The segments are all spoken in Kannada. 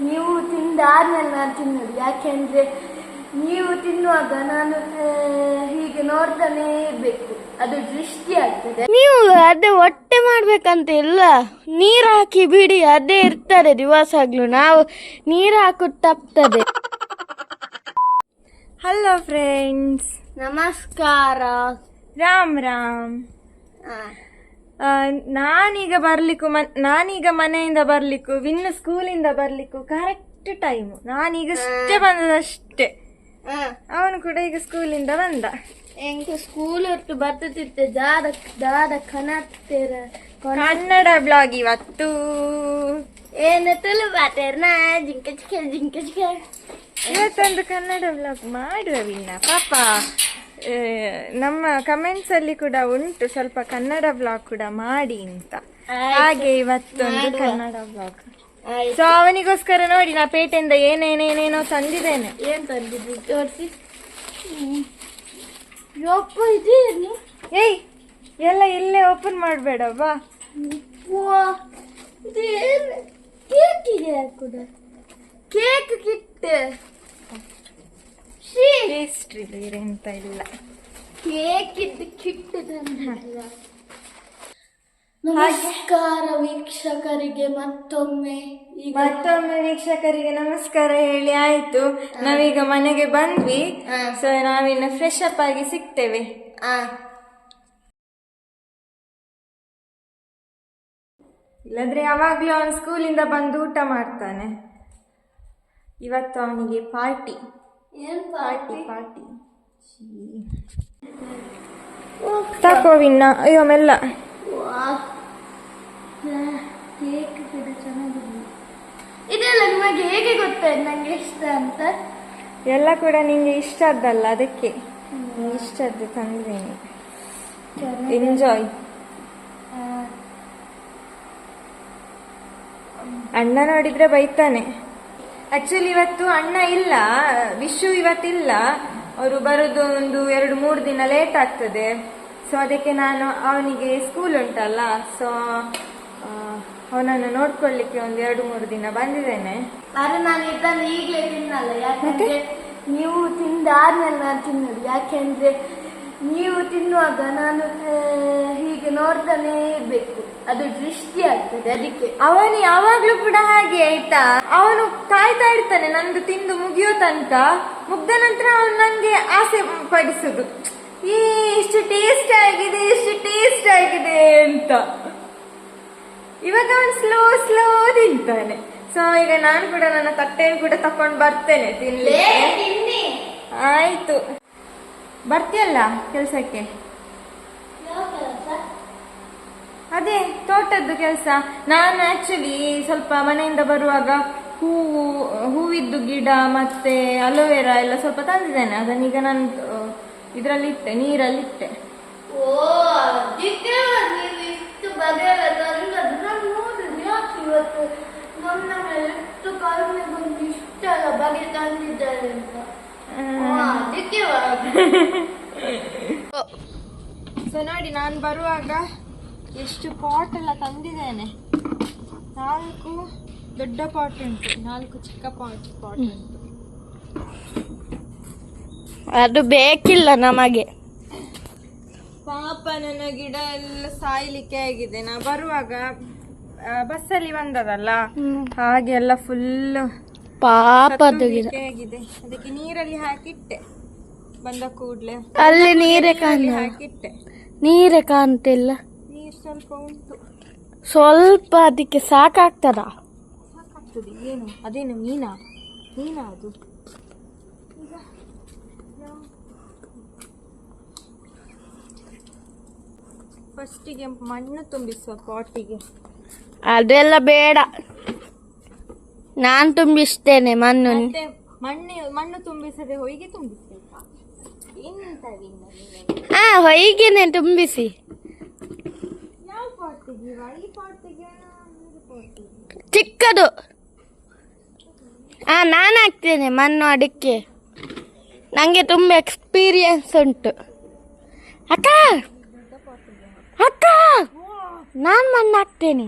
ನೀವು ತಿಂದಾದ್ಮೇಲೆ ನಾನು ತಿನ್ನೋದು. ಯಾಕೆಂದ್ರೆ ನೀವು ತಿನ್ನುವಾಗ ನಾನು ಹೀಗೆ ನೋಡ್ತಾನೇ ಇರ್ಬೇಕು. ಅದು ದೃಷ್ಟಿ ಆಗ್ತದೆ. ನೀವು ಅದೇ ಹೊಟ್ಟೆ ಮಾಡ್ಬೇಕಂತ ಇಲ್ಲ. ನೀರು ಹಾಕಿ ಬಿಡಿ ಅದೇ ಇರ್ತದೆ ದಿವಸಾಗ್ಲೂ. ನಾವು ನೀರು ಹಾಕು ತಪ್ತದೆ. ಹಲೋ ಫ್ರೆಂಡ್ಸ್ ನಮಸ್ಕಾರ. ರಾಮ್ ರಾಮ್. ನಾನೀಗ ಬರ್ಲಿಕ್ಕೂ ಮನ್ ನಾನೀಗ ಮನೆಯಿಂದ ಬರ್ಲಿಕ್ಕೂ ವಿನ್ನು ಸ್ಕೂಲಿಂದ ಬರ್ಲಿಕ್ಕೂ ಕರೆಕ್ಟ್ ಟೈಮು ನಾನೀಗ ಅಷ್ಟೇ ಬಂದದಷ್ಟೇ. ಅವನು ಕೂಡ ಈಗ ಸ್ಕೂಲಿಂದ ಬಂದ. ಹೆಂಗೆ ಸ್ಕೂಲ್ ಹೊತ್ತು ಬರ್ತಿತ್ತೆ ದಾದ ದಾದ ಕನತ್ತೀರ ಕನ್ನಡ ಬ್ಲಾಗ್ ಇವತ್ತು. ಏನು ತುಳು ಬಾತೇರ್ನ ಜಿಂಕ ಚಿಕ್ಕ ಜಿಂಕ ಚಿಕ್ಕ ಇವತ್ತೊಂದು ಕನ್ನಡ ಬ್ಲಾಗ್ ಮಾಡುವ ವಿನ್ನ ಪಾಪ. ನಮ್ಮ ಕಮೆಂಟ್ಸ್ ಅಲ್ಲಿ ಕೂಡ ಉಂಟು. ಸ್ವಲ್ಪ ಕನ್ನಡ ಬ್ಲಾಗ್ ಕೂಡ ಮಾಡಿ ಅಂತ. ಹಾಗೆ ಇವತ್ತೊಂದು ಕನ್ನಡ ಬ್ಲಾಗ್. ಸೊ ಅವನಿಗೋಸ್ಕರ ನೋಡಿ ನಾ ಪೇಟೆಯಿಂದ ಏನೇನೇನೇನೋ ತಂದಿದ್ದೇನೆ. ಏನ್ ತಂದಿದ್ರಿ ತೋರಿಸಿ. ಏಯ್ ಎಲ್ಲ ಇಲ್ಲೇ ಓಪನ್ ಮಾಡಬೇಡ ಬಾ. ಕೇಕ್ ಇದೆ ಕೂಡ. ಕೇಕ್ ಕಿಟ್ ಪೇಸ್ಟ್ರಿ ಬೇರೆ ಎಂತ ಇಲ್ಲ. ನಮಸ್ಕಾರ ವೀಕ್ಷಕರಿಗೆ ಮತ್ತೊಮ್ಮೆ ಈಗ ಮತ್ತೊಮ್ಮೆ ವೀಕ್ಷಕರಿಗೆ ನಮಸ್ಕಾರ ಹೇಳಿ ಆಯ್ತು. ನಾವೀಗ ಮನೆಗೆ ಬಂದ್ವಿ. ಸೊ ನಾವಿನ್ನು ಫ್ರೆಶ್ ಅಪ್ ಆಗಿ ಸಿಗ್ತೇವೆ. ಆ, ಇಲ್ಲದ್ರೆ ಯಾವಾಗ್ಲೂ ಅವನು ಸ್ಕೂಲಿಂದ ಬಂದು ಊಟ ಮಾಡ್ತಾನೆ. ಇವತ್ತು ಅವನಿಗೆ ಪಾರ್ಟಿ ಏನ್ ಪಾರ್ಟಿ ಪಾರ್ಟಿ ಪಾರ್ಟಿ ತಕೋ ವಿನ್ನ ಅಯ್ಯೋ ಮೆಲ್ಲ ಕೇಕ್ ಕೂಡ ಚೆನ್ನಾಗಿದೆ. ಇದೆಲ್ಲ ನಿಮಗೆ ಹೇಗೆ ಗೊತ್ತಾಯ್ತು ನಂಗೆ ಇಷ್ಟ ಅಂತ. ಎಲ್ಲ ಕೂಡ ನಿಂಗೆ ಆದಲ್ಲ ಅದಕ್ಕೆ. ಇಷ್ಟದ್ದು ತಂದ್ರೇನೆ ಎಂಜಾಯ್ ಅಣ್ಣ ನೋಡಿದ್ರೆ ಬೈತಾನೆ. ಆಕ್ಚುಲಿ ಇವತ್ತು ಅಣ್ಣ ಇಲ್ಲ. ವಿಶು ಇವತ್ತಿಲ್ಲ. ಅವರು ಬರೋದು ಒಂದು ಎರಡು ಮೂರು ದಿನ ಲೇಟ್ ಆಗ್ತದೆ. ಸೊ ಅದಕ್ಕೆ ನಾನು ಅವನಿಗೆ ಸ್ಕೂಲ್ ಉಂಟಲ್ಲ. ಸೊ ಅವನನ್ನು ನೋಡ್ಕೊಳ್ಳಿಕ್ಕೆ ಒಂದು ಎರಡು ಮೂರು ದಿನ ಬಂದಿದ್ದೇನೆ. ಆದ್ರೆ ನಾನು ಇದನ್ನು ಈಗಲೇ ತಿನ್ನಲ್ಲ. ಯಾಕಂದ್ರೆ ನೀವು ತಿಂದಾದ್ಮೇಲೆ ನಾನು ತಿನ್ನೋದು. ಯಾಕೆಂದ್ರೆ ನೀವು ತಿನ್ನುವಾಗ ನಾನು ಹೀಗೆ ನೋಡ್ತಾನೇ ಇರ್ಬೇಕು. ಅದು ದೃಷ್ಟಿ ಆಗ್ತದೆ ಅದಕ್ಕೆ. ಅವನು ಯಾವಾಗ್ಲೂ ಕೂಡ ಹಾಗೆ ಆಯ್ತಾ? ಅವನು ಕಾಯ್ತಾ ಇರ್ತಾನೆ ನಂದು ತಿಂದು ಮುಗಿಯೋ ತನಕ. ಮುಗ್ದ ನಂತರ ಅವನು ನಂಗೆ ಆಸೆ ಪಡಿಸುದು. ಈ ಇಷ್ಟು ಟೇಸ್ಟ್ ಆಗಿದೆ ಇಷ್ಟು ಟೇಸ್ಟ್ ಆಗಿದೆ ಅಂತ. ಇವಾಗ ಅವನು ಸ್ಲೋ ಸ್ಲೋ ತಿಂತಾನೆ. ಸೊ ಈಗ ನಾನು ಕೂಡ ನನ್ನ ತಟ್ಟೆಯನ್ನು ಕೂಡ ತಕೊಂಡು ಬರ್ತೇನೆ ತಿನ್ನಿ. ಆಯ್ತು. ಬರ್ತೀಯಲ್ಲ ಕೆಲಸಕ್ಕೆ? ಅದೇ, ತೋಟದ್ದು ಕೆಲಸ. ನಾನು ಆಕ್ಚುಲಿ ಸ್ವಲ್ಪ ಮನೆಯಿಂದ ಬರುವಾಗ ಹೂವು, ಹೂವಿದ್ದು ಗಿಡ ಮತ್ತೆ ಅಲೋವೆರಾ ಎಲ್ಲ ಸ್ವಲ್ಪ ತಂದಿದ್ದೇನೆ. ಅದನ್ನೀಗ ನಾನು ಇದರಲ್ಲಿಟ್ಟೆ, ನೀರಲ್ಲಿಟ್ಟೆ. ಓ ಅದಕ್ಕೆ ನೀವು ಇಷ್ಟು ಬಗೆಯ ತಂದದ್ದು ನಾನು ನೋಡುದು ಯಾಕೆ ಇವತ್ತು ನನ್ನ ಮೇಲೆ ಎಷ್ಟು ಕಡಿಮೆ ಬಂದು ಇಷ್ಟೆಲ್ಲ ಬಗೆ ತಂದಿದ್ದಾರೆ ಅಂತ ಓ, ಅದಕ್ಕೆ ಸೊ ನೋಡಿ ನಾನು ಬರುವಾಗ ಎಷ್ಟು ಪಾಟ್ ಎಲ್ಲ ತಂದಿದ್ದೇನೆ. ನಾಲ್ಕು ದೊಡ್ಡ ಪಾಟ್ ಉಂಟು. ನಾಲ್ಕು ಚಿಕ್ಕ ಪಾಟ್ ಪಾಟ್ ಉಂಟು. ಅದು ಬೇಕಿಲ್ಲ ನಮಗೆ. ಪಾಪ ನನ್ನ ಗಿಡ ಎಲ್ಲ ಸಾಯ್ಲಿಕ್ಕೆ ಆಗಿದೆ. ನಾ ಬರುವಾಗ ಬಸ್ಸಲ್ಲಿ ಬಂದದಲ್ಲ? ಹಾಗೆ ಎಲ್ಲ ಫುಲ್ ಪಾಪದ ಗಿಡ. ಆಗಿದೆ. ಅದಕ್ಕೆ ನೀರಲ್ಲಿ ಹಾಕಿಟ್ಟೆ. ಬಂದ ಕೂಡ್ಲೆ ಅಲ್ಲಿ ನೀರೇ ಕಾಣ ಹಾಕಿಟ್ಟೆ. ನೀರೇ ಕಾಣ್ತಿಲ್ಲ. ನೀರು ಸ್ವಲ್ಪ ಉಂಟು. ಸ್ವಲ್ಪ ಅದಕ್ಕೆ ಸಾಕಾಗ್ತದ? ಸಾಕಾಗ್ತದೆ. ಏನು? ಅದೇನು ಮೀನಾ? ಮೀನಾ ಅದು? ಫಸ್ಟಿಗೆ ಮಣ್ಣು ತುಂಬಿಸುವ ಪಾಟಿಗೆ ಅದೆಲ್ಲ ಬೇಡ. ನಾನು ತುಂಬಿಸ್ತೇನೆ ಮಣ್ಣು ಮಣ್ಣು ಮಣ್ಣು ತುಂಬಿಸದೆ ಹೊಯ್ಗೆ ತುಂಬಿಸ್ಬೇಕಾ? ಹಾ ಹೊಯ್ಗೆನೆ ತುಂಬಿಸಿ? ಚಿಕ್ಕದು. ಹಾ ನಾನು ಹಾಕ್ತೇನೆ ಮಣ್ಣು ಅಡಿಕೆ. ನನಗೆ ತುಂಬ ಎಕ್ಸ್ಪೀರಿಯನ್ಸ್ ಉಂಟು. ಅಕ್ಕ! ಅಕ್ಕ! ನಾನು ಮಣ್ಣು ಹಾಕ್ತೇನೆ.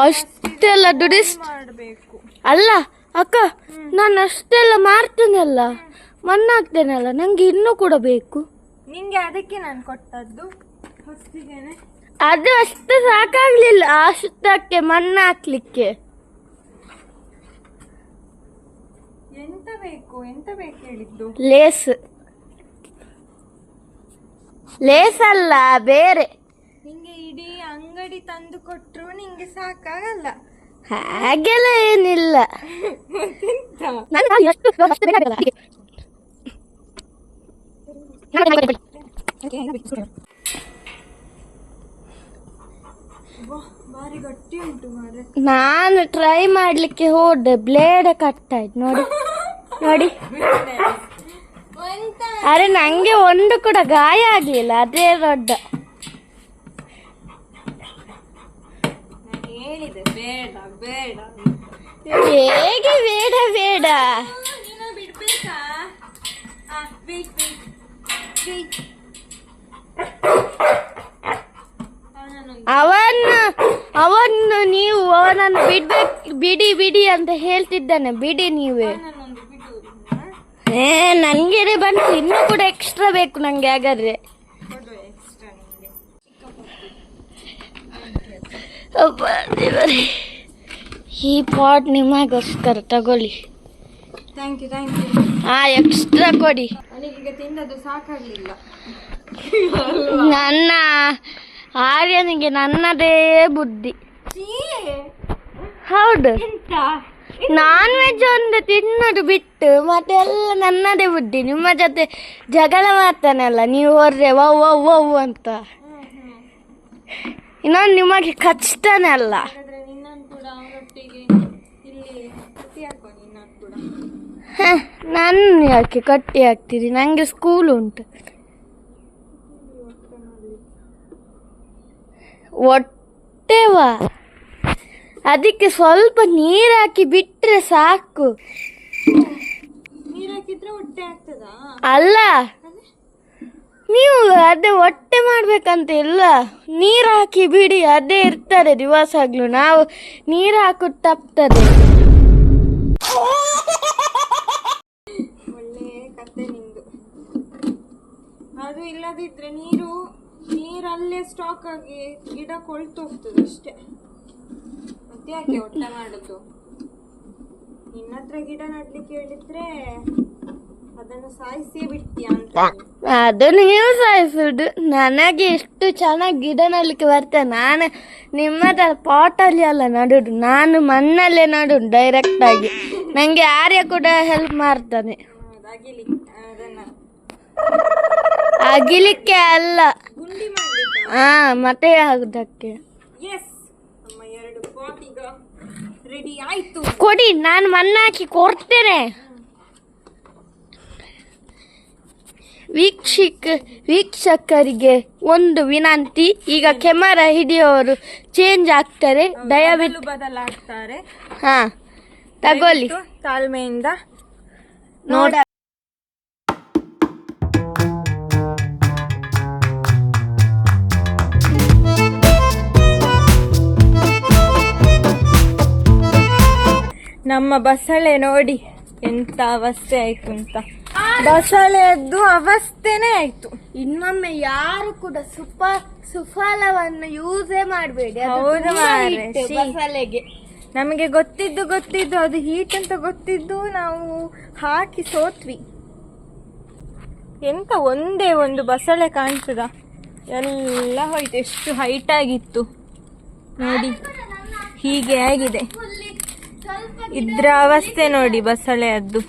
ಅಷ್ಟೆಲ್ಲ ದುಡಿಸ್ ಅಲ್ಲ ಅಕ್ಕ ನಾನು ಅಷ್ಟೆಲ್ಲ ಮಾಡ್ತೇನಲ್ಲ. ಮಣ್ಣಾಗ್ತೇನಲ್ಲ ನಂಗೆ ಇನ್ನೂ ಕೂಡ ಬೇಕು. ನಿಂಗೆ ಅದಕ್ಕೆ ನಾನು ಕೊಟ್ಟದ್ದು? ಹೊಸ್ತಿಗೆನೆ ಅದು ಅಷ್ಟು ಸಾಕಾಗ್ಲಿಲ್ಲ ಅಷ್ಟಕ್ಕೆ ಮಣ್ಣು ಹಾಕ್ಲಿಕ್ಕೆ ಎಂತ ಬೇಕು? ಎಂತ ಬೇಕು ಹೇಳಿದ್ದು? ಲೇಸ್. ಲೇಸ್ ಅಲ್ಲ ಬೇರೆ. ನಿಂಗೆ ಇಡೀ ಅಂಗಡಿ ತಂದು ಕೊಟ್ರು ನಿಂಗೆ ಸಾಕಾಗಲ್ಲ. ಹಾಗೆಲ್ಲ ಏನಿಲ್ಲ. ನಾನು ಎಷ್ಟು ಅಷ್ಟು ಬೇಕಾಗಿಲ್ಲ ನಾನು ಟ್ರೈ ಮಾಡ್ಲಿಕ್ಕೆ ಹೋದೆ. ಬ್ಲೇಡ್ ಕಟ್ ಆಯ್ತು ನೋಡಿ. ನೋಡಿ. ಅರೆ ನಂಗೆ ಒಂದು ಕೂಡ ಗಾಯ ಆಗ್ಲಿಲ್ಲ. ಅದೇ ದೊಡ್ಡ ನಾನು ಹೇಳಿದೆ ಬೇಡ ಬೇಡ ಹೇಗೆ ಬೇಡ ಬೇಡ. ಅವನ್ನ ಅವನ್ನು ನೀವು ಅವನನ್ನು ಬಿಡ್ಬೇಕು ಬಿಡಿ ಬಿಡಿ ಅಂತ ಹೇಳ್ತಿದ್ದಾನೆ. ಬಿಡಿ ನೀವೇ. ಏ ನನ್ಗೆ ಬಂತು ಇನ್ನೂ ಕೂಡ ಎಕ್ಸ್ಟ್ರಾ ಬೇಕು ನಂಗೆ ಹಾಗಾದ್ರೆ. ಅಪ್ಪ ದೇವರೇ. ಈ ಪಾಟ್ ನಿಮಗೋಸ್ಕರ ತಗೊಳ್ಳಿ. ಥ್ಯಾಂಕ್ ಯು ಥ್ಯಾಂಕ್ ಯು ಆ ಎಕ್ಸ್ಟ್ರಾ ಕೊಡಿ. ನನಗೀಗ ತಿಂದದ್ದು ಸಾಕಾಗ್ಲಿಲ್ಲ. ನನ್ನ ಆರ್ಯನಿಗೆ ನನ್ನದೇ ಬುದ್ಧಿ. ಹೌದು. ನಾನ್ ವೆಜ್ ಒಂದು ತಿನ್ನೋದು ಬಿಟ್ಟು ಮತ್ತೆ ಎಲ್ಲ ನನ್ನದೇ ಬುದ್ಧಿ. ನಿಮ್ಮ ಜೊತೆ ಜಗಳ ಮಾಡ್ತಾನಲ್ಲ ನೀವು ಹೊರ್ರೆ ವೌ ವೌ ವೌ ಅಂತ. ಇನ್ನೊಂದು ನಿಮಗೆ ಕಚ್ತಾನೆ ಅಲ್ಲ. ಹಾಗಾದ್ರೆ ನಿನ್ನನ್ನು ಇಲ್ಲಿ ಕಟ್ಟಿ ಕೂಡ ಹ, ಯಾಕೆ ಕಟ್ಟಿ ಹಾಕ್ತೀರಿ? ನಂಗೆ ಸ್ಕೂಲ್ ಉಂಟು. ಹೊಟ್ಟೆವಾ ಅದಕ್ಕೆ ಸ್ವಲ್ಪ ನೀರು ಹಾಕಿ ಬಿಟ್ಟರೆ ಸಾಕು. ನೀರು ಹಾಕಿದ್ರೆ ಹೊಟ್ಟೆ ಆಗ್ತದಾ? ಅಲ್ಲ. ನೀವು ಅದೇ ಹೊಟ್ಟೆ ಮಾಡ್ಬೇಕಂತ ಇಲ್ಲ. ನೀರು ಹಾಕಿ ಬಿಡಿ, ಅದೇ ಇರ್ತದೆ ದಿವಸಾಗ್ಲೂ. ನಾವು ನೀರು ಹಾಕೋದು ತಪ್ತದೆ. ಒಳ್ಳೆ ಕತೆ ಅದು ಇಲ್ಲದಿದ್ರೆ ನೀರು, ನೀರಲ್ಲೇ ಸ್ಟಾಕ್ ಆಗಿ ಗಿಡ ಕೊಳ್ತು ಹೋಗ್ತದೆ ಅಷ್ಟೇ. ಮತ್ತೆ ಯಾಕೆ ಹೊಟ್ಟೆ ಮಾಡುದು? ನಿನ್ನತ್ರ ಗಿಡ ನಡ್ಲಿಕ್ಕೆ ಹೇಳಿದ್ರೆ ಅದನ್ನು ಸಾಯಿಸಿ ಬಿಡ್ತೀಯ ಅಂತ. ಅದನ್ನು ನೀವು ಸಾಯಿಸುದು ನನಗೆ ಎಷ್ಟು ಚೆನ್ನಾಗಿ ಗಿಡ ನಡ್ಲಿಕ್ಕೆ ಬರ್ತದೆ. ನಾನು ನಿಮ್ಮದ ಪಾಟಲ್ಲಿ ಅಲ್ಲ ನಡುದು ನಾನು ಮಣ್ಣಲ್ಲೇ ನಡುದು ಡೈರೆಕ್ಟ್ ಆಗಿ. ನಂಗೆ ಆರ್ಯ ಕೂಡ ಹೆಲ್ಪ್ ಮಾಡ್ತಾನೆ. ಅದನ್ನ. ಅಗಿಲಿಕ್ಕೆ ಅಲ್ಲ. ಗುಂಡಿ ಮಾಡ್ಲಿಕ್ಕೆ? ಹಾ ಮತ್ತೆ ಆಗುದಕ್ಕೆ ಎಸ್ ನಮ್ಮ ಎರಡು ಪಾಟ್ ಈಗ ರೆಡಿ ಆಯ್ತು. ಕೊಡಿ ನಾನು ಮಣ್ಣಾಕಿ ಹಾಕಿ ಕೊಡ್ತೇನೆ. ವೀಕ್ಷಕ ವೀಕ್ಷಕರಿಗೆ ಒಂದು ವಿನಂತಿ. ಈಗ ಕೆಮರಾ ಹಿಡಿಯೋರು ಚೇಂಜ್ ಆಗ್ತಾರೆ. ದಯವಿಟ್ಟು ಬದಲು ಬದಲಾಗ್ತಾರೆ. ಹಾ ತಗೊಳ್ಳಿ. ತಾಳ್ಮೆಯಿಂದ ನೋಡ ನಮ್ಮ ಬಸಳೆ ನೋಡಿ. ಎಂತ ಅವಸ್ಥೆ ಆಯ್ತು ಅಂತ. ಬಸಳೆಯದ್ದು ಅವಸ್ಥೆನೆ ಆಯ್ತು. ಇನ್ನೊಮ್ಮೆ ಯಾರು ಕೂಡ ಸುಪ ಸುಫಲವನ್ನು ಯೂಸೇ ಮಾಡಬೇಡಿ. ಹೌದು ಮಾರ್ರೆ. ಬಸಳೆಗೆ ನಮಗೆ ಗೊತ್ತಿದ್ದು ಗೊತ್ತಿದ್ದು ಅದು ಹೀಟ್ ಅಂತ ಗೊತ್ತಿದ್ದು ನಾವು ಹಾಕಿ ಸೋತ್ವಿ. ಎಂತ ಒಂದೇ ಒಂದು ಬಸಳೆ ಕಾಣ್ತದ? ಎಲ್ಲ ಹೋಯ್ತು. ಎಷ್ಟು ಹೈಟ್ ಆಗಿತ್ತು. ನೋಡಿ. ಹೀಗೆ ಆಗಿದೆ. ಇದ್ರ ಅವಸ್ಥೆ ನೋಡಿ ಒಪ್ಪ ಅದು.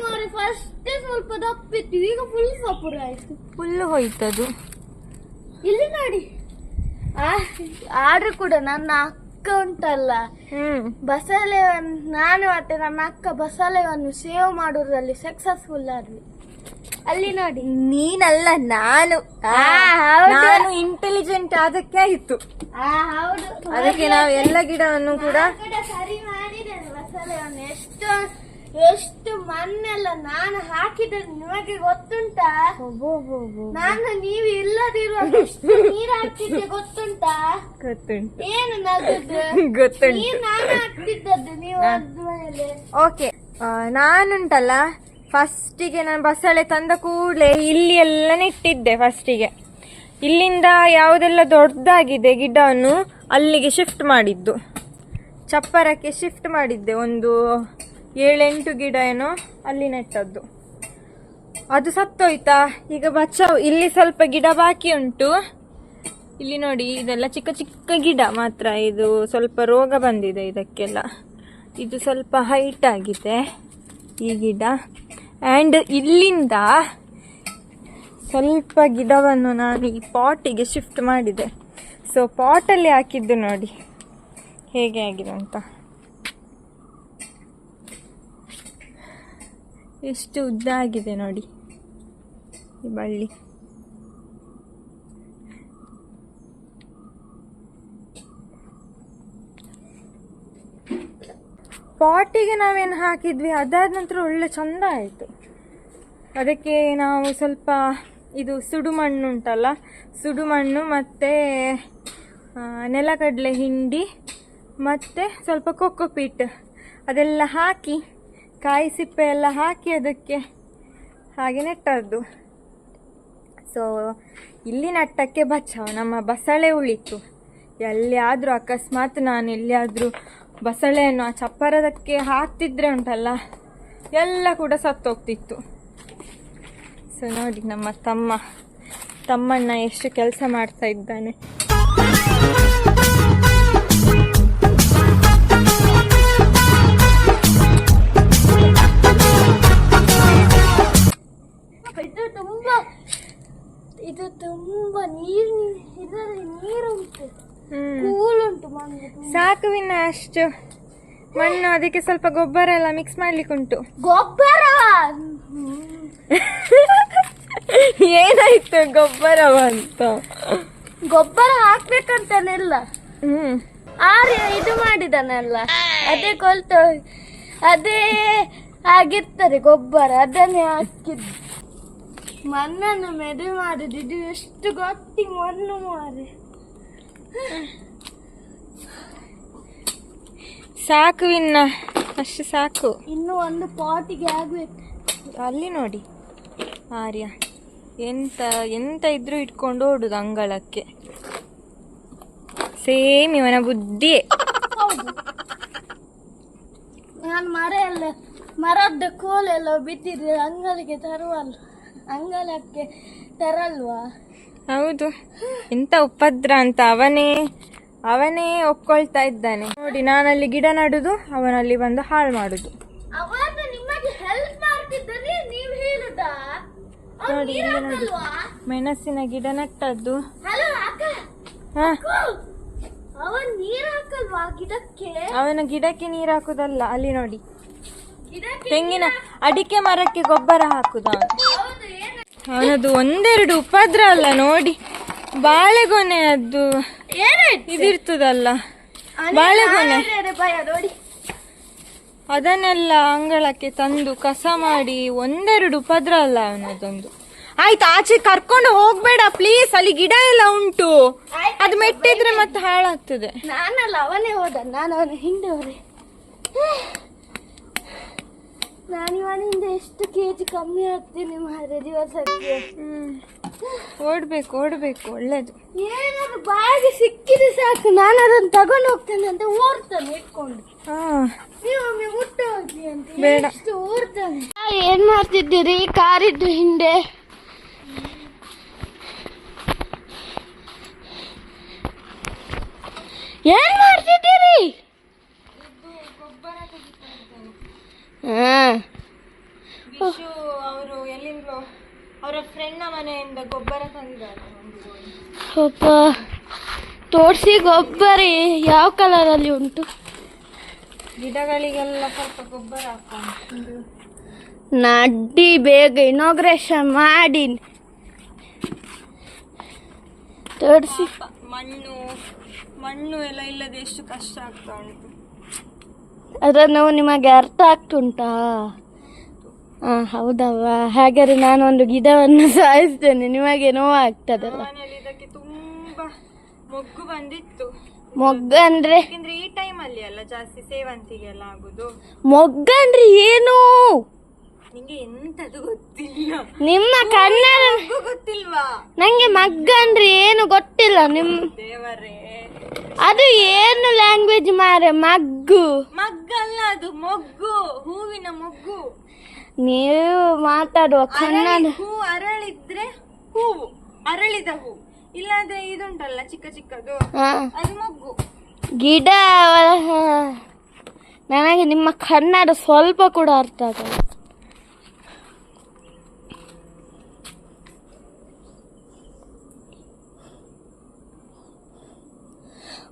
ಮಾರೆ. ಫಸ್ಟೇ ಸ್ವಲ್ಪ ದಪ್ಪಿತ್ತು. ಈಗ ಫುಲ್ ಸಪುರ ಆಯ್ತು. ಫುಲ್ ಹೋಯ್ತದು. ಇಲ್ಲಿ ನೋಡಿ. ಆದ್ರೂ ಕೂಡ ನನ್ನ ಅಕ್ಕ ಉಂಟಲ್ಲ ಹ್ಮ್. ಬಸಳೆಯನ್ನು ನಾನು ಮತ್ತೆ ನನ್ನ ಅಕ್ಕ ಬಸಳೆಯನ್ನು ಸೇವ್ ಮಾಡೋದ್ರಲ್ಲಿ ಸಕ್ಸಸ್ಫುಲ್ ಆದ್ವಿ. ಅಲ್ಲಿ ನೋಡಿ. ನೀನಲ್ಲ ನಾನು. ಆ, ಹೌದು. ನಾನು ಇಂಟೆಲಿಜೆಂಟ್ ಅದಕ್ಕೆ ಆಯ್ತು ಆ ಹೌದು. ಅದಕ್ಕೆ ನಾವು ಎಲ್ಲ ಗಿಡವನ್ನು ಕೂಡ ಆ ಕಡೆ ಸರಿ ಮಾಡಿದ್ದೇನೆ ಬಸಳೆಯನ್ನು. ಎಷ್ಟು ಎಷ್ಟು ಮಣ್ಣೆಲ್ಲ ನಾನು ಹಾಕಿದ್ರೆ ನಿಮಗೆ ಗೊತ್ತುಂಟಾ? ನಾನು ನೀವು ಇಲ್ಲದಿರುವಾಗ ಎಷ್ಟು ನೀರು ಹಾಕ್ತಿದ್ದೆ ಗೊತ್ತುಂಟಾ? ಗೊತ್ತುಂಟು. ಏನು ನಗದು? ಗೊತ್ತುಂಟು. ನೀರು ನಾನು ಹಾಕ್ತಿದ್ದದ್ದು ನೀವು ಆದ್ಮೇಲೆ ಓಕೆ. ನಾನುಂಟಲ್ಲ ಫಸ್ಟಿಗೆ ನಾನು ಬಸಳೆ ತಂದ ಕೂಡಲೇ ಇಲ್ಲಿ ಎಲ್ಲ ನೆಟ್ಟಿದ್ದೆ ಫಸ್ಟಿಗೆ ಇಲ್ಲಿಂದ ಯಾವುದೆಲ್ಲ ದೊಡ್ಡದಾಗಿದೆ ಗಿಡವನ್ನು ಅಲ್ಲಿಗೆ ಶಿಫ್ಟ್ ಮಾಡಿದ್ದು. ಚಪ್ಪರಕ್ಕೆ ಶಿಫ್ಟ್ ಮಾಡಿದ್ದೆ ಒಂದು ಏಳೆಂಟು ಗಿಡ ಏನೋ ಅಲ್ಲಿ ನೆಟ್ಟದ್ದು. ಅದು ಸತ್ತೋಯ್ತಾ? ಈಗ ಬಚಾವ್ ಇಲ್ಲಿ ಸ್ವಲ್ಪ ಗಿಡ ಬಾಕಿ ಉಂಟು. ಇಲ್ಲಿ ನೋಡಿ, ಇದೆಲ್ಲ ಚಿಕ್ಕ ಚಿಕ್ಕ ಗಿಡ ಮಾತ್ರ. ಇದು ಸ್ವಲ್ಪ ರೋಗ ಬಂದಿದೆ ಇದಕ್ಕೆಲ್ಲ. ಇದು ಸ್ವಲ್ಪ ಹೈಟ್ ಆಗಿದೆ ಈ ಗಿಡ. ಆ್ಯಂಡ್ ಇಲ್ಲಿಂದ ಸ್ವಲ್ಪ ಗಿಡವನ್ನು ನಾನು ಈ ಪಾಟಿಗೆ ಶಿಫ್ಟ್ ಮಾಡಿದೆ. ಸೊ ಪಾಟಲ್ಲಿ ಹಾಕಿದ್ದು ನೋಡಿ. ಹೇಗೆ ಆಗಿದೆ ಅಂತ. ಎಷ್ಟು ಉದ್ದ ಆಗಿದೆ ನೋಡಿ. ಈ ಬಳ್ಳಿ. ಪಾಟಿಗೆ ನಾವೇನು ಹಾಕಿದ್ವಿ, ಅದಾದ ನಂತರ ಒಳ್ಳೆ ಚಂದ ಆಯಿತು. ಅದಕ್ಕೆ ನಾವು ಸ್ವಲ್ಪ ಇದು ಸುಡುಮಣ್ಣು ಉಂಟಲ್ಲ, ಸುಡುಮಣ್ಣು ಮತ್ತು ನೆಲಗಡಲೆ ಹಿಂಡಿ ಮತ್ತು ಸ್ವಲ್ಪ ಕೊಕ್ಕೋ ಪೀಟ್. ಅದೆಲ್ಲ ಹಾಕಿ ಕಾಯಿ ಸಿಪ್ಪೆ ಎಲ್ಲ ಹಾಕಿ ಅದಕ್ಕೆ ಹಾಗೆ ನೆಟ್ಟದ್ದು. ಸೊ ಇಲ್ಲಿ ನಟ್ಟಕ್ಕೆ ಬಚಾವ್ ನಮ್ಮ ಬಸಳೆ ಉಳಿತು. ಎಲ್ಲಿಯಾದರೂ, ಅಕಸ್ಮಾತ್ ನಾನು ಎಲ್ಲಿಯಾದರೂ ಬಸಳೆಯನ್ನು ಆ ಚಪ್ಪರದಕ್ಕೆ ಹಾಕ್ತಿದ್ರೆ ಉಂಟಲ್ಲ, ಎಲ್ಲ ಕೂಡ ಸತ್ತೋಗ್ತಿತ್ತು. ಸೊ ನೋಡಿ ನಮ್ಮ ತಮ್ಮ, ತಮ್ಮಣ್ಣ ಎಷ್ಟು ಕೆಲಸ ಮಾಡ್ತಾ ಇದ್ದಾನೆ. ತುಂಬಾ ನೀರು ಇದರಲ್ಲಿ ನೀರುಂಟು ಕೂಲ್ ಕೂಲುಂಟು ಮಣ್ಣು ತುಂಬಾ. ಸಾಕು ವಿನ ಅಷ್ಟು ಮಣ್ಣು ಅದಕ್ಕೆ ಸ್ವಲ್ಪ ಗೊಬ್ಬರ ಎಲ್ಲ ಮಿಕ್ಸ್ ಮಾಡ್ಲಿಕ್ಕೆ ಉಂಟು. ಗೊಬ್ಬರ? ಏನಾಯ್ತು ಗೊಬ್ಬರ ಅಂತ? ಗೊಬ್ಬರ ಹಾಕ್ಬೇಕಂತಾನೆಲ್ಲ. ಹ್ಮ್. ಆರ್ಯ ಇದು ಮಾಡಿದನಲ್ಲ. ಅದೇ ಕೊಲ್ತ ಅದೇ ಆಗಿರ್ತದೆ ಗೊಬ್ಬರ. ಅದನ್ನೇ ಹಾಕಿದ್ದು. ಮಣ್ಣನ್ನು ಮೆದು ಮಾಡಿದ್ದು ಇದು ಎಷ್ಟು ಗಟ್ಟಿ ಮಣ್ಣು ಮಾರೆ ಸಾಕು ಇನ್ನ ಅಷ್ಟು ಸಾಕು. ಇನ್ನು ಒಂದು ಪಾಟಿಗೆ ಆಗ್ಬೇಕು. ಅಲ್ಲಿ ನೋಡಿ ಆರ್ಯ. ಎಂತ ಎಂತ ಇದ್ರೂ ಇಟ್ಕೊಂಡು ಓಡುದು ಅಂಗಳಕ್ಕೆ. ಸೇಮ್ ಇವನ ಬುದ್ಧಿ. ನಾನು ಮರ ಎಲ್ಲ ಮರದ ಕೋಲೆಲ್ಲ ಬಿದ್ದಿದ್ರೆ ಅಂಗಳಿಗೆ ತರುವಲ್ಲ ಅಂಗಳಕ್ಕೆ ತರಲ್ವಾ? ಹೌದು. ಎಂತ ಉಪದ್ರ ಅಂತ ಅವನೇ ಅವನೇ ಒಪ್ಕೊಳ್ತಾ ಇದ್ದಾನೆ. ನೋಡಿ ನಾನಲ್ಲಿ ಗಿಡ ನಡುದು ಅವನಲ್ಲಿ ಬಂದು ಹಾಳು ಮಾಡುದು. ನೋಡಿ? ಮೆಣಸಿನ ಗಿಡ ನಟ್ಟದ್ದು. ಅವನ್ ಗಿಡಕ್ಕೆ ನೀರು ಹಾಕುದಲ್ಲ ಅಲ್ಲಿ ನೋಡಿ. ತೆಂಗಿನ ಅಡಿಕೆ ಮರಕ್ಕೆ ಗೊಬ್ಬರ ಹಾಕುದ? ಅವನದು ಒಂದೆರಡು ಉಪದ್ರ ಅಲ್ಲ ನೋಡಿ. ಬಾಳೆಗೊನೆ ಅದು ಇದಿರ್ತದಲ್ಲ. ಬಾಳೆಗೊನೆ. ಅದನ್ನೆಲ್ಲ ಅಂಗಳಕ್ಕೆ ತಂದು ಕಸ ಮಾಡಿ ಒಂದೆರಡು ಉಪದ್ರ ಅಲ್ಲ ಅವನದೊಂದು. ಆಯ್ತು ಆಚೆ ಕರ್ಕೊಂಡು ಹೋಗ್ಬೇಡ ಪ್ಲೀಸ್ ಅಲ್ಲಿ ಗಿಡ ಎಲ್ಲ ಉಂಟು. ಅದು ಮೆಟ್ಟಿದ್ರೆ ಮತ್ತೆ ಹಾಳಾಗ್ತದೆ. ನಾನಲ್ಲ ಅವನೇ ಹೋದ ನಾನು ಅವನ ಹಿಂದೆ ಹೋದೆ. ನಾನು ಇವನಿಂದ ಎಷ್ಟು ಕೆಜಿ ಕಮ್ಮಿ ಆಗ್ತೀನಿ ಮಾರೆ ದಿವಸಕ್ಕೆ ಓಡ್ಬೇಕು ಓಡ್ಬೇಕು ಒಳ್ಳೇದು. ಏನಾದ್ರು ಬಾಗಿ ಸಿಕ್ಕಿದ್ರೆ ಸಾಕು ನಾನು ಅದನ್ನು ತಗೊಂಡು ಹೋಗ್ತೇನೆ ಅಂತ ಓಡ್ತಾನೆ ಇಟ್ಕೊಂಡು. ಹಾ. ನೀವು ಒಮ್ಮೆ ಮುಟ್ಟು ಹೋಗಿ ಅಂತ ಬೇಡ. ಎಷ್ಟು ಓಡ್ತಾನೆ. ಏನ್ ಮಾಡ್ತಿದ್ದೀರಿ? ಕಾರಿದ್ದು ಹಿಂದೆ. ಏನ್ ಮಾಡ್ತಿದ್ದೀರಿ? ಹಾ ವಿಶು ಅವರು ಎಲ್ಲಿಂದಲೋ? ಅವರ ಫ್ರೆಂಡ್ನ ಮನೆಯಿಂದ ಗೊಬ್ಬರ ತಂದಿದ್ದಾರೆ ಸ್ವಲ್ಪ ತೋರಿಸಿ ಗೊಬ್ಬರ ಯಾವ ಕಲರಲ್ಲಿ ಉಂಟು? ಗಿಡಗಳಿಗೆಲ್ಲ ಸ್ವಲ್ಪ ಗೊಬ್ಬರ ಹಾಕೊಂಡು ನಡ್ಡಿ ಬೇಗ ಇನಾಗ್ರೇಷನ್ ಮಾಡಿ. ತೋರಿಸಿ. ಮಣ್ಣು ಮಣ್ಣು ಎಲ್ಲ ಇಲ್ಲದೆ ಎಷ್ಟು ಕಷ್ಟ ಆಗ್ತಾ ಉಂಟು. ಅದರ ನೋವು ನಿಮಗೆ ಅರ್ಥ ಆಗ್ತುಂಟಾ? ಹೌದವ್ವ. ಹೌದಲ್ವಾ ಹಾಗಾದ್ರೆ ಒಂದು ಗಿಡವನ್ನು ಸಾಯಿಸ್ತೇನೆ. ನಿಮಗೆ ನೋವು ಆಗ್ತದಲ್ಲ ಇದಕ್ಕೆ ತುಂಬಾ ಮೊಗ್ಗು ಬಂದಿತ್ತು. ಮೊಗ್ಗ ಅಂದ್ರೆ? ಈ ಟೈಮಲ್ಲಿ ಅಲ್ಲಿ ಅಲ್ಲ ಜಾಸ್ತಿ ಸೇವಂತಿಗೆ ಎಲ್ಲ ಆಗುದು. ಮೊಗ್ಗ ಅಂದ್ರೆ ಏನು? ನಿಂಗೆ ಎಂತದು ಗೊತ್ತಿಲ್ಲ. ನಿಮ್ಮ ಕನ್ನಡ ಗೊತ್ತಿಲ್ವಾ? ನಂಗೆ ಮಗ್ಗ ಅಂದ್ರೆ ಏನು ಗೊತ್ತಿಲ್ಲ ನಿಮ್ ದೇವರೇ. ಅದು ಏನು ಲ್ಯಾಂಗ್ವೇಜ್ ಮಾರೆ ಮಗ್ಗು. ಮಗ್ಗಲ್ಲ ಅದು ಮೊಗ್ಗು ಹೂವಿನ ಮೊಗ್ಗು. ನೀವು ಮಾತಾಡುವ ಕನ್ನಡ ಹೂ ಅರಳಿದ್ರೆ ಹೂವು ಅರಳಿದ ಹೂ. ಇಲ್ಲಾಂದ್ರೆ ಇದುಂಟಲ್ಲ ಚಿಕ್ಕ ಚಿಕ್ಕದು. ಅದು ಮೊಗ್ಗು. ಗಿಡ ನನಗೆ ನಿಮ್ಮ ಕನ್ನಡ ಸ್ವಲ್ಪ ಕೂಡ ಅರ್ಥ ಆಗಲ್ಲ.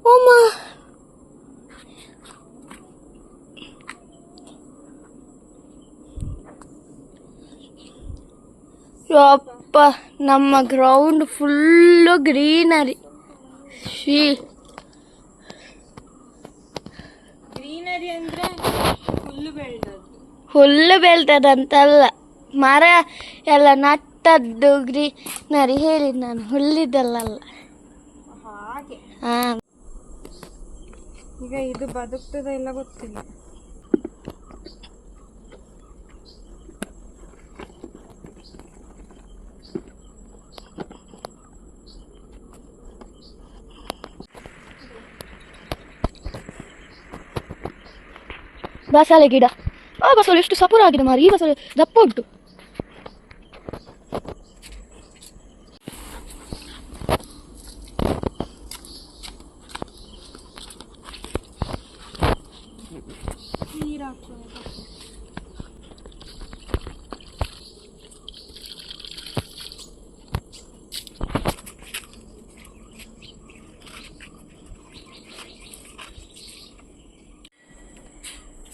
ಅಮ್ಮ ಯಪ್ಪ ನಮ್ಮ ಗ್ರೌಂಡ್ ಫುಲ್ಲು ಗ್ರೀನರಿ ಶೀ ಗ್ರೀನರಿ ಅಂದ್ರೆ ಹುಲ್ಲು ಬೆಳೆದದ್ದು. ಹುಲ್ಲು ಬೆಳ್ತದಂತಲ್ಲ ಮರ ಎಲ್ಲ ನಟ್ಟದ್ದು ಗ್ರೀನರಿ ಹೇಳಿ ನಾನು ಹುಲ್ಲಿದ್ದಲ್ಲ ಹಾಗೆ. ಹಾ. ಈಗ ಇದು ಬದುಕ್ತದ ಇಲ್ಲ ಗೊತ್ತಿಲ್ಲ. ಬಸಳೆ ಗಿಡ. ಆ ಬಸಳೆ ಎಷ್ಟು ಸಪುರ ಆಗಿದೆ ಮಾರಿ ಈ ಬಸಳೆ ದಪ್ಪ ಉಂಟು.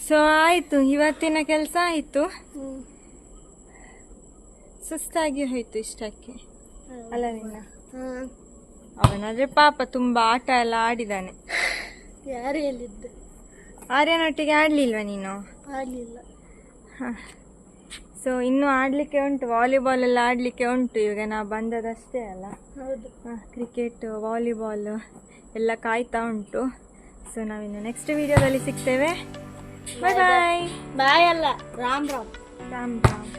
ಸೊ ಆಯ್ತು. ಇವತ್ತಿನ ಕೆಲಸ ಆಯ್ತು. ಸುಸ್ತಾಗಿ ಹೋಯ್ತು ಇಷ್ಟಕ್ಕೆ. ಅಲ್ಲ ನಿನ್ನ? ಅವನಾದ್ರೆ ಪಾಪ ತುಂಬಾ ಆಟ ಎಲ್ಲ ಆಡಿದಾನೆ. ಯಾರು ಹೇಳಿದ್ದು? ಆರ್ಯನೊಟ್ಟಿಗೆ ಆಡ್ಲಿಲ್ವಾ ನೀನು? ಆಡ್ಲಿಲ್ಲ. ಸೊ ಇನ್ನು ಆಡ್ಲಿಕ್ಕೆ ಉಂಟು. ವಾಲಿಬಾಲ್ ಎಲ್ಲ ಆಡ್ಲಿಕ್ಕೆ ಉಂಟು. ಇವಾಗ ನಾ ಬಂದದಷ್ಟೇ ಅಲ್ಲ. ಹೌದು. ಕ್ರಿಕೆಟ್ ವಾಲಿಬಾಲ್ ಎಲ್ಲ ಕಾಯ್ತಾ ಉಂಟು. ಸೊ ನಾವಿನ್ನು ನೆಕ್ಸ್ಟ್ ವಿಡಿಯೋದಲ್ಲಿ ಸಿಗ್ತೇವೆ. ಬಾಯ್ ಬಾಯ್ ಬಾಯ್ ಅಲ್ಲ ರಾಮ್ ರಾಮ್ ರಾಮ್ ರಾಮ್